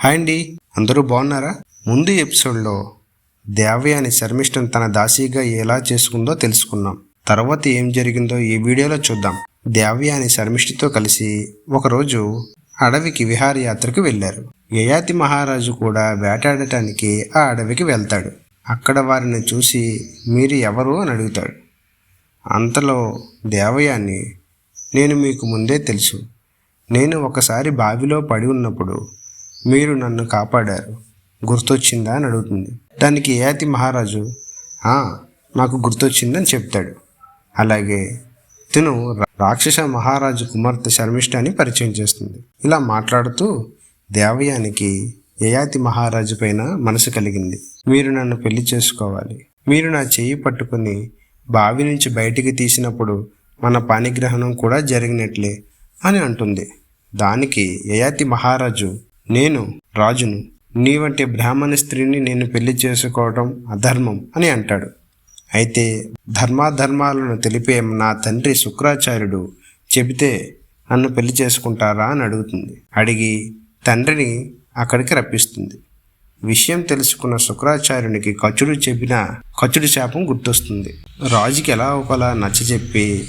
Hi అండి. అందరూ బాగున్నారా? ముందు ఎపిసోడ్లో దేవయాని శర్మిష్టను తన దాసీగా ఎలా చేసుకుందో తెలుసుకున్నాం తర్వాత ఏం జరిగిందో ఈ వీడియోలో చూద్దాం. దేవయాని శర్మిష్ఠితో కలిసి ఒకరోజు అడవికి విహారయాత్రకు వెళ్ళారు. యయాతి మహారాజు కూడా వేటాడటానికి ఆ అడవికి వెళ్తాడు. అక్కడ వారిని చూసి మీరు ఎవరు? అని అడుగుతాడు. అంతలో దేవయాని నేను మీకు ముందే తెలుసు. నేను ఒకసారి బావిలో పడి ఉన్నప్పుడు మీరు నన్ను కాపాడారు. గుర్తొచ్చిందా అని అడుగుతుంది. దానికి యాతి మహారాజు నాకు గుర్తొచ్చిందని చెప్తాడు. అలాగే తిను రాక్షస మహారాజు కుమార్తె శర్మిష్ట అని పరిచయం చేస్తుంది. ఇలా మాట్లాడుతూ దేవయానికి యయాతి మహారాజు పైన మనసు కలిగింది. మీరు నన్ను పెళ్ళి చేసుకోవాలి. మీరు నా చెయ్యి పట్టుకుని బావి నుంచి బయటికి తీసినప్పుడు మన పానిగ్రహణం కూడా జరిగినట్లే అని అంటుంది. దానికి యయాతి మహారాజు నేను రాజును నీ వంటి బ్రాహ్మణ స్త్రీని నేను పెళ్ళి చేసుకోవడం అధర్మం అని అంటాడు. అయితే ధర్మాధర్మాలను తెలిపే నా తండ్రి శుక్రాచార్యుడు చెబితే నన్ను పెళ్ళి చేసుకుంటారా అని అడుగుతుంది. అడిగి తండ్రిని అక్కడికి రప్పిస్తుంది. విషయం తెలుసుకున్న శుక్రాచార్యునికి కచుడు చెప్పిన కచుడు శాపం గుర్తొస్తుంది. రాజుకి ఎలా ఒకలా నచ్చజెప్పి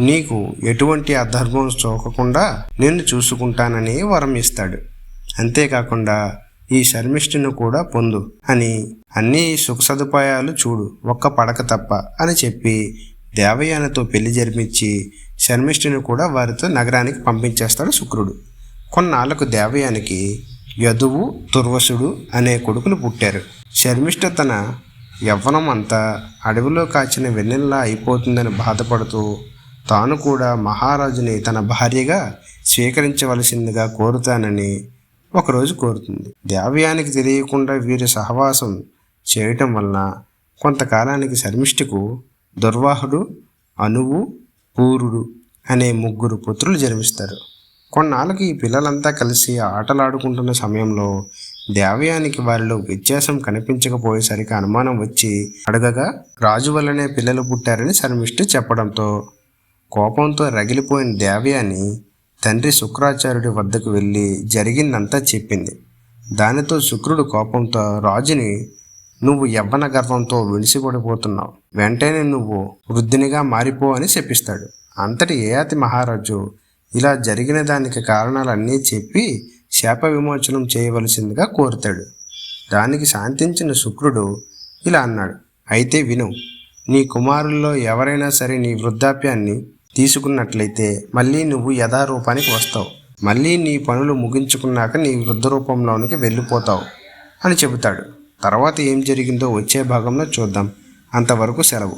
నీకు ఎటువంటి అధర్మం సోకకుండా నేను చూసుకుంటానని వరం ఇస్తాడు. అంతేకాకుండా ఈ శర్మిష్ఠను కూడా పొందు అని అన్ని సుఖ సదుపాయాలు చూడు ఒక్క పడక తప్ప అని చెప్పి దేవయానతో పెళ్ళి జరిపించి శర్మిష్ఠుని కూడా వారితో నగరానికి పంపించేస్తాడు శుక్రుడు. కొన్నాళ్ళకు దేవయానికి యదువు తుర్వసుడు అనే కొడుకులు పుట్టారు. శర్మిష్ఠ తన యవ్వనం అంతా అడవిలో కాచిన వెన్నెల్లా అయిపోతుందని బాధపడుతూ తాను కూడా మహారాజుని తన భార్యగా స్వీకరించవలసిందిగా కోరుతానని ఒకరోజు కోరుతుంది. దేవయానికి తెలియకుండా వీరి సహవాసం చేయటం వలన కొంతకాలానికి శర్మిష్ఠకు దుర్వాహుడు అనువు పూరుడు అనే ముగ్గురు పుత్రులు జన్మిస్తారు. కొన్నాళ్ళకి ఈ పిల్లలంతా కలిసి ఆటలాడుకుంటున్న సమయంలో దేవయానికి వారిలో వ్యత్యాసం కనిపించకపోయేసరికి అనుమానం వచ్చి అడగగా రాజు వల్లనే పిల్లలు పుట్టారని శర్మిష్ఠ చెప్పడంతో కోపంతో రగిలిపోయిన దేవయాని తండ్రి శుక్రాచార్యుడి వద్దకు వెళ్ళి జరిగిందంతా చెప్పింది. దానితో శుక్రుడు కోపంతో రాజుని నువ్వు యవ్వన గర్వంతో విడిసిపడిపోతున్నావు వెంటనే నువ్వు వృద్ధినిగా మారిపో అని శపిస్తాడు. అంతటి ఏయాతి మహారాజు ఇలా జరిగిన దానికి కారణాలన్నీ చెప్పి శాప విమోచనం చేయవలసిందిగా కోరుతాడు. దానికి శాంతించిన శుక్రుడు ఇలా అన్నాడు అయితే విను నీ కుమారుల్లో ఎవరైనా సరే నీ వృద్ధాప్యాన్ని తీసుకున్నట్లయితే మళ్ళీ నువ్వు యథారూపానికి వస్తావు. మళ్ళీ నీ పనులు ముగించుకున్నాక నీ వృద్ధ రూపంలోనికి వెళ్ళిపోతావు అని చెబుతాడు. తర్వాత ఏం జరిగిందో వచ్చే భాగంలో చూద్దాం. అంతవరకు సెలవు.